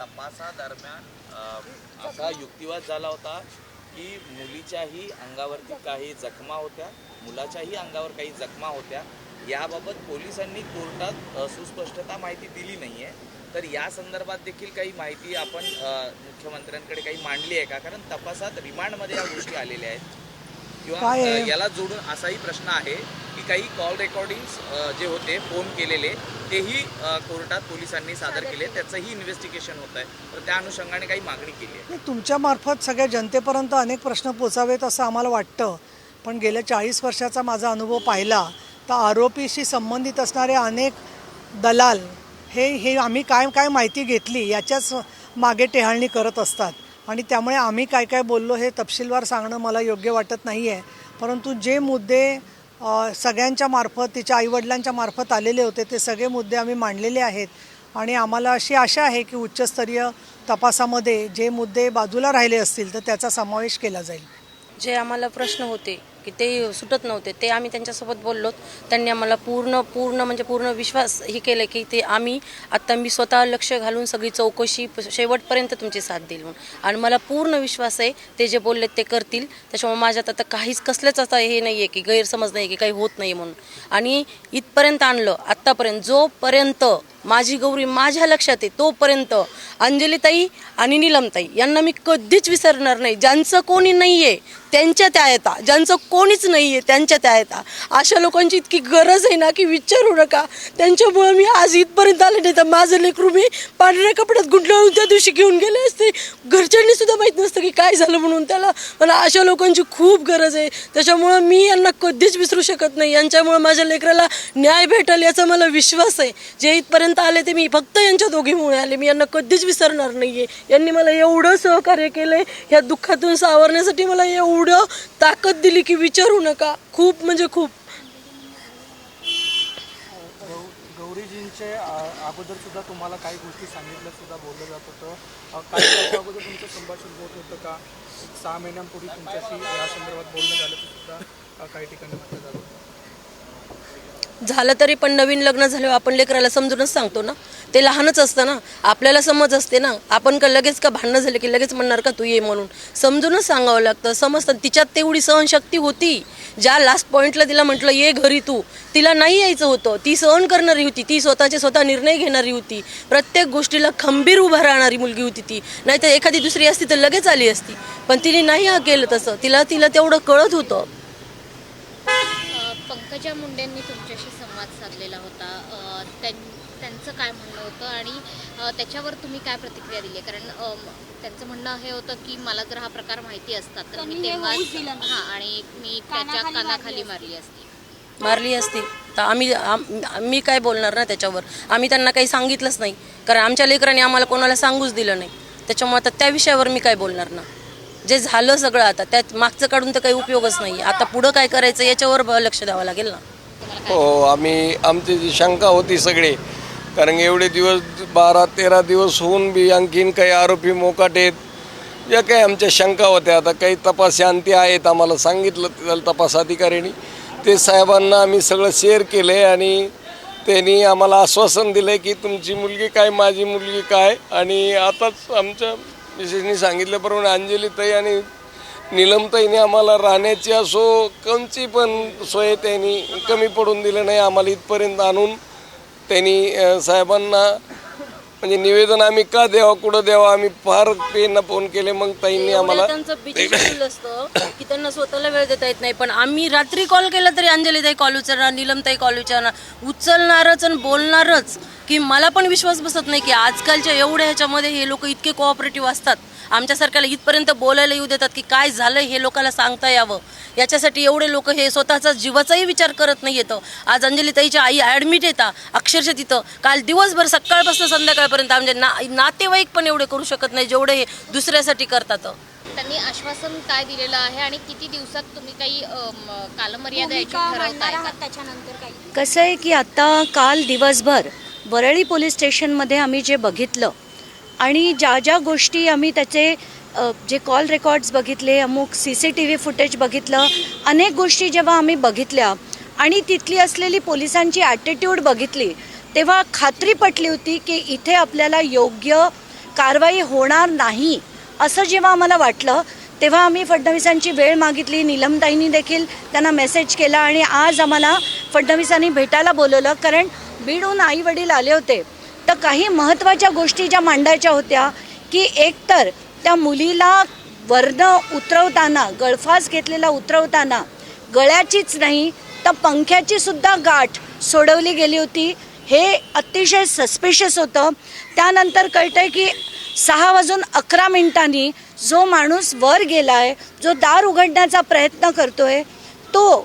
तपासादरम्यान असा युक्तिवाद झाला होता की मुलीच्याही अंगावरती काही जखमा होत्या मुलाच्याही अंगावर काही जखमा होत्या. याबाबत पोलिसांनी कोर्टात सुस्पष्टता माहिती दिली नाही आहे तर या संदर्भात देखील काही माहिती आपण मुख्यमंत्र्यांकडे काही मांडली आहे का? कारण तपासात रिमांडमध्ये या गोष्टी आलेल्या आहेत. किंवा याला जोडून असाही प्रश्न आहे. की काही कॉल रेकॉर्डिंग्स जे होते फोन केलेले तेही कोर्टात पोलिसांनी सादर केले. त्याचंही इन्व्हेस्टिगेशन होत आहे. तर त्या अनुषंगाने काही मागणी केली आहे. तुमच्या मार्फत सगळ्या जनतेपर्यंत अनेक प्रश्न पोचावेत असं आम्हाला वाटतं. पण गेल्या चाळीस वर्षाचा माझा अनुभव पाहिला तर आरोपीशी संबंधित असणारे अनेक दलाल हे हे आम्ही काय काय माहिती घेतली याच्याच मागे टेहाळणी करत असतात. आणि त्यामुळे आम्ही काय काय बोललो हे तपशीलवार सांगणं मला योग्य वाटत नाही आहे परंतु जे मुद्दे सगळ्यांच्या मार्फत तिच्या आईवडिलांच्या मार्फत आलेले होते. ते सगळे मुद्दे आम्ही मांडलेले आहेत. आणि आम्हाला अशी आशा आहे की उच्चस्तरीय तपासामध्ये जे मुद्दे बाजूला राहिले असतील तर त्याचा समावेश केला जाईल. जे आम्हाला प्रश्न होते की ते सुटत नव्हते. ते आम्ही त्यांच्यासोबत बोललो. त्यांनी आम्हाला पूर्ण पूर्ण म्हणजे पूर्ण विश्वास हे केलं की ते आम्ही आत्ता मी स्वतः लक्ष घालून सगळी चौकशी प- शेवटपर्यंत तुमची साथ देईल म्हणून. आणि मला पूर्ण विश्वास आहे ते जे बोलले ते करतील. त्याच्यामुळे माझ्यात आता काहीच कसलंच आता हे नाही आहे की गैरसमज नाही की काही होत नाही म्हणून. आणि इथपर्यंत आणलं आत्तापर्यंत जोपर्यंत माझी गौरी माझ्या लक्षात आहे तोपर्यंत अंजलीताई आणि नीलमताई यांना मी कधीच विसरणार नाही. ज्यांचं कोणी नाही आहे त्यांच्या त्या येता ज्यांचं कोणीच नाही आहे त्यांच्या त्या येता अशा लोकांची इतकी गरज आहे ना की विचारू नका. त्यांच्यामुळं मी आज इथपर्यंत आले नाही तर माझं लेकरू मी पांढऱ्या कपड्यात गुंडाळून त्या दिवशी घेऊन गेले असते. घरच्यांनी सुद्धा माहीत नसतं की काय झालं म्हणून त्याला. मला अशा लोकांची खूप गरज आहे. त्याच्यामुळं मी यांना कधीच विसरू शकत नाही. यांच्यामुळं माझ्या लेकराला न्याय भेटेल याचा मला विश्वास आहे. जे इथपर्यंत आले ते मी फक्त यांच्या दोघीमुळे आले. मी यांना कधीच विसरणार नाहीये. यांनी मला एवढं सहकार्य केलं आहे ह्या दुःखातून सावरण्यासाठी मला एवढं ताकद दिली की विचारू नका. खूप म्हणजे खूप. गौ- गौरीजींचे अगोदर सुद्धा तुम्हाला काही गोष्टी सांगितल्या सुद्धा बोललं जात होतं. काही अगोदर तुमचं संभाषण होत होतं का? सहा महिन्यांपूर्वी तुमच्याशी या संदर्भात बोलणं झालं सुद्धा काही ठिकाणी म्हटलं जात होतं. झालं तरी पण नवीन लग्न झाल्यावर आपण लेकराला समजूनच सांगतो ना. ते लहानच असतं ना. आपल्याला समज असते ना. आपण का लगेच का भांडणं झाले की लगेच म्हणणार का तू ये म्हणून. समजूनच सांगावं लागतं. समजतं. तिच्यात तेवढी सहनशक्ती होती. ज्या लास्ट पॉईंटला तिला म्हटलं ये घरी तू. तिला नाही यायचं होतं. ती सहन करणारी होती. ती स्वतःचे स्वतः निर्णय घेणारी होती. प्रत्येक गोष्टीला खंबीर उभा राहणारी मुलगी होती ती. नाही तर एखादी दुसरी असती तर लगेच आली असती. पण तिने नाही हा केलं तसं. तिला तिला तेवढं कळत होतं. पंकजा मुंडेंनी तुमच्याशी संवाद साधलेला होता. त्यांचं काय म्हणणं होतं आणि त्याच्यावर तुम्ही काय प्रतिक्रिया दिली? कारण त्यांचं म्हणणं हे होतं की मला जर हा प्रकार माहिती असता तर मी तेव्हा हां आणि मी त्याच्या कानाखाली मारली असती. मारली असती. तर आम्ही आम- मी काय बोलणार ना त्याच्यावर? आम्ही त्यांना काही सांगितलंच नाही. कारण आमच्या लेकरांनी आम्हाला कोणाला सांगूच दिलं नाही. त्याच्यामुळे आता त्या विषयावर मी काय बोलणार ना? जे झालं सगळं आता त्यात मागचं काढून तर काही उपयोगच नाही. आता पुढं काय करायचं याच्यावर लक्ष द्यावं लागेल ना. हो आम्ही आमची जी शंका होती सगळी कारण एवढे दिवस बारा तेरा दिवस होऊन बी आणखीन काही आरोपी मोकाटेत या काही आमच्या शंका होत्या आता काही तपास शांती आहेत आम्हाला सांगितलं तपास अधिकाऱ्यांनी. ते साहेबांना आम्ही सगळं शेअर केलं आहे आणि त्यांनी आम्हाला आश्वासन दिलं की तुमची मुलगी काय माझी मुलगी काय आणि आताच आमच्या मिसेसनी सांगितल्याप्रमाणे अंजलीताई आणि निलमताईने आम्हाला राहण्याची असो कोणची पण सोय त्यांनी कमी पडून दिलं नाही. आम्हाला इथपर्यंत आणून त्यांनी साहेबांना म्हणजे निवेदन आम्ही का द्यावं कुठं द्यावं? आम्ही फार पेन फोन केले मग ताईंनी आम्हाला त्यांचं असतं की त्यांना स्वतःला वेळ देता येत नाही. पण आम्ही रात्री कॉल केला तरी अंजलीताई कॉल उचलणार निलमताई कॉल उचलणार. उचलणारच आणि बोलणारच. की मला पण विश्वास बसत नाही की आजकालच्या एवढ्या ह्याच्यामध्ये हे लोक इतके कोऑपरेटिव्ह असतात. आमच्यासारख्याला इथपर्यंत बोलायला येऊ देतात की काय झालं हे लोकांना सांगता यावं. याच्यासाठी एवढे लोक हे स्वतःचा जीवाचाही विचार करत नाही येतं. आज अंजलीताईच्या आई ॲडमिट येतात अक्षरशः तिथं. काल दिवसभर सकाळपासून संध्याकाळपर्यंत आमचे ना नातेवाईक पण एवढे करू शकत नाही जेवढे हे दुसऱ्यासाठी करतात. त्यांनी आश्वासन काय दिलेलं आहे आणि किती दिवसात तुम्ही काही कालमर्यादा कसं आहे की आता काल दिवसभर वरळी पोलीस स्टेशनमध्ये आम्ही जे बघितलं आणि ज्या ज्या गोष्टी आम्ही त्याचे जे कॉल रेकॉर्ड्स बघितले अमुक C C T V footage बघितलं अनेक गोष्टी जेव्हा आम्ही बघितल्या आणि तिथली असलेली पोलिसांची ॲटिट्यूड बघितली तेव्हा खात्री पटली होती की इथे आपल्याला योग्य कारवाई होणार नाही असं जेव्हा आम्हाला वाटलं तेव्हा आम्ही फडणवीसांची वेळ मागितली निलमताईंनी देखील त्यांना मेसेज केला आणि आज आम्हाला फडणवीसांनी भेटायला बोलवलं कारण बीडहून आई वडील आले होते. तर काही महत्त्वाच्या गोष्टी ज्या मांडायच्या होत्या की एकतर त्या मुलीला वर्ण उतरवताना गळफास घेतलेला उतरवताना गळ्याचीच नाही तर पंख्याची सुद्धा गाठ सोडवली गेली होती. हे अतिशय सस्पिशियस होतं. त्यानंतर कळतंय की सहा वाजून अकरा मिनिटांनी जो माणूस वर गेला आहे जो दार उघडण्याचा प्रयत्न करतोय तो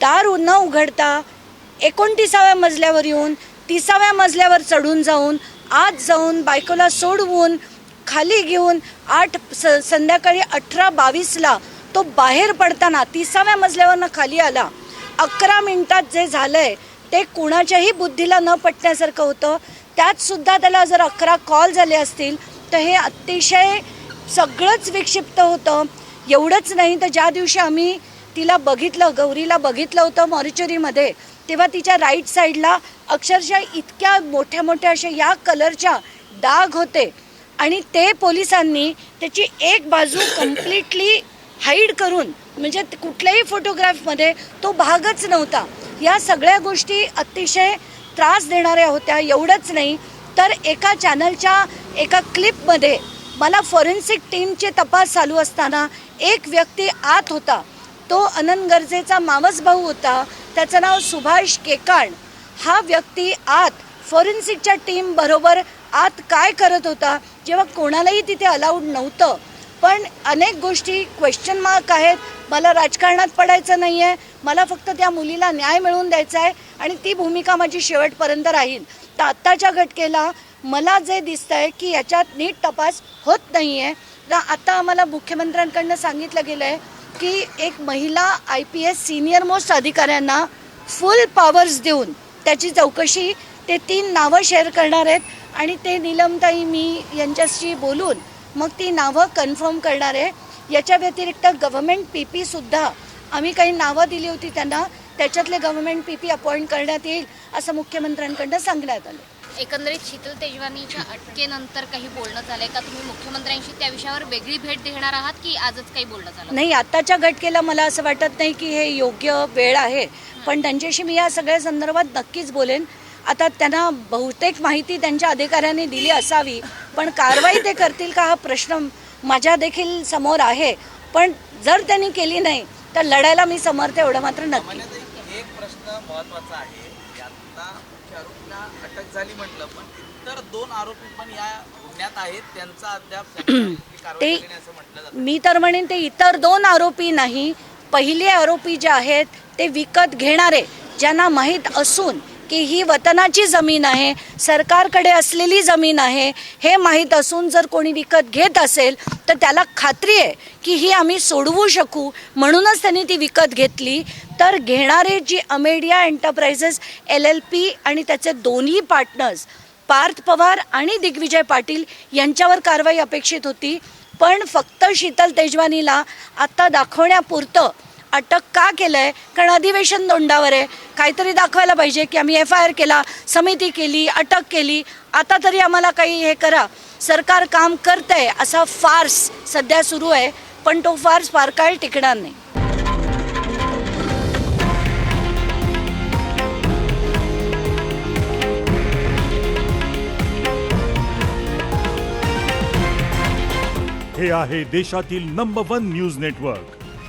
दार न उघडता एकोणतीसाव्या मजल्यावर येऊन तिसाव्या मजल्यावर चढून जाऊन आत जाऊन बायकोला सोडवून खाली घेऊन आठ स संध्याकाळी अठरा बावीसला तो बाहेर पडताना तिसाव्या मजल्यावरनं खाली आला. अकरा मिनिटात जे झालंय ते कुणाच्याही बुद्धीला न पटण्यासारखं होतं. त्यात सुद्धा त्याला जर अकरा कॉल झाले असतील तर हे अतिशय सगळंच विक्षिप्त होतं. एवढंच नाही तर ज्या दिवशी आम्ही तिला बघितलं गौरीला बघितलं होतं मॉरिचरीमध्ये तेव्हा तिच्या राईट साईडला अक्षरशः इतक्या मोठ्या मोठ्या अशा या कलरच्या डाग होते. आणि ते पोलिसांनी त्याची एक बाजू कम्प्लिटली हाईड करून म्हणजे कुठल्याही फोटोग्राफमध्ये तो भागच नव्हता. या सगळ्या गोष्टी अतिशय त्रास देणाऱ्या होत्या. एवढंच नाही तर एका चॅनलच्या एका क्लिपमध्ये मला फॉरेन्सिक टीमचे तपास चालू असताना एक व्यक्ती आत होता. तो अनंत गरजेचा मावस भाऊ होता. त्याचं नाव सुभाष केकाण. हा व्यक्ती आत फॉरेन्सिकच्या टीम बरोबर आत काय करत होता जेव्हा कोणालाही तिथे अलाउड नव्हतं. पण अनेक गोष्टी क्वेश्चन मार्क आहेत. मला राजकारणात पडायचं नाही आहे मला फक्त त्या मुलीला न्याय मिळवून द्यायचा आहे आणि ती भूमिका माझी शेवटपर्यंत राहील. तर आत्ताच्या घटकेला मला जे दिसतं आहे की याच्यात नीट तपास होत नाही आहे तर आता आम्हाला मुख्यमंत्र्यांकडनं सांगितलं गेलं आहे की एक महिला I P S senior most अधिकाऱ्यांना फुल पॉवर्स देऊन त्याची चौकशी ते तीन नावं शेअर करणार आहेत आणि ते निलमताई मी यांच्याशी बोलून मग ती नावं कन्फर्म करणार आहे. याच्या व्यतिरिक्त गव्हर्मेंट पी पीसुद्धा आम्ही काही नावं दिली होती त्यांना त्याच्यातले गव्हर्मेंट पी पी अपॉइंट करण्यात येईल असं मुख्यमंत्र्यांकडनं सांगण्यात आलं. एकंदरीत शीतल तेजवानीच्या अटकेनंतर काही बोलणं झालंय का? तुम्ही मुख्यमंत्र्यांशी त्या विषयावर वेगळी भेट देणार आहात की आजच काही बोलणं झालं? नाही आताच्या घटकेला मला असं वाटत नाही की हे योग्य वेळ आहे. पण त्यांच्याशी मी या सगळ्या संदर्भात नक्कीच बोलेन. आता त्यांना बहुतेक माहिती त्यांच्या अधिकाऱ्यांनी दिली असावी पण कारवाई ते करतील का हा प्रश्न माझ्या देखील समोर आहे. पण जर त्यांनी केली नाही तर लढायला मी समर्थ एवढं मात्र नक्की. एक प्रश्न महत्त्वाचा आहे. अटक झाली म्हटलं पण इतर दोन आरोपी पण या गुन्ह्यात आहेत. त्यांचा अद्याप ते- मी तर म्हणेन ते इतर दोन आरोपी नाही. पहिले आरोपी जे आहेत ते विकत घेणारे ज्यांना माहीत असून की ही वतनाची जमीन आहे सरकारकडे असलेली जमीन आहे हे माहीत असून जर कोणी विकत घेत असेल तर त्याला खात्री आहे की ही आम्ही सोडवू शकू. म्हणूनच त्यांनी ती विकत घेतली. तर घेणारे G Amedia enterprises L L P आणि त्याचे दोन्ही पार्टनर्स पार्थ पवार आणि दिग्विजय पाटील यांच्यावर कारवाई अपेक्षित होती. पण फक्त शीतल तेजवानीला आता दाखवण्यापुरतं अटक का केलं आहे कारण अधिवेशन तोंडावर आहे. काहीतरी दाखवायला पाहिजे की आम्ही एफ आय आर केला समिती केली अटक केली. आता तरी आम्हाला काही हे करा. सरकार काम करतंय असा फार्स सध्या सुरू आहे पण तो फार्स फार काळ टिकणार नाही. हे आहे देशातील नंबर वन न्यूज नेटवर्क